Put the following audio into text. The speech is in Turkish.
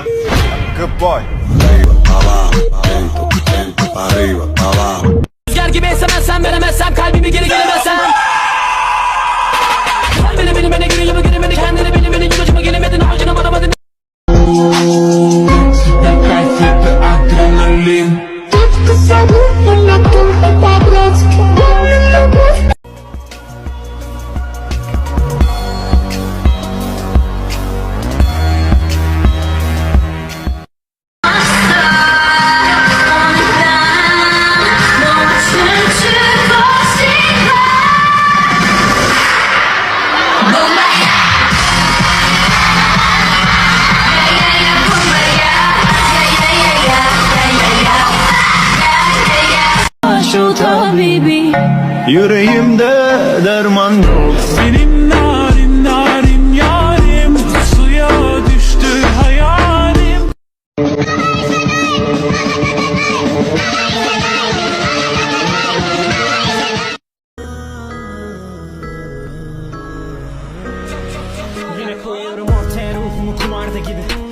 Good boy. Rüzgar gibi esemezsem veremezsem kalbimi geri gelemezsem. Beni beni beni gülü gibi gülü beni kendini beni beni yılıcıma gelemedin harcına varamadın Tutku sabırla tutku tablet Gönlümde Şu tabibi. Yüreğimde derman yok. Benim narin narin yarim Suya düştü hayalim. Yine koyuyorum ortaya ruhumu kumarda gibi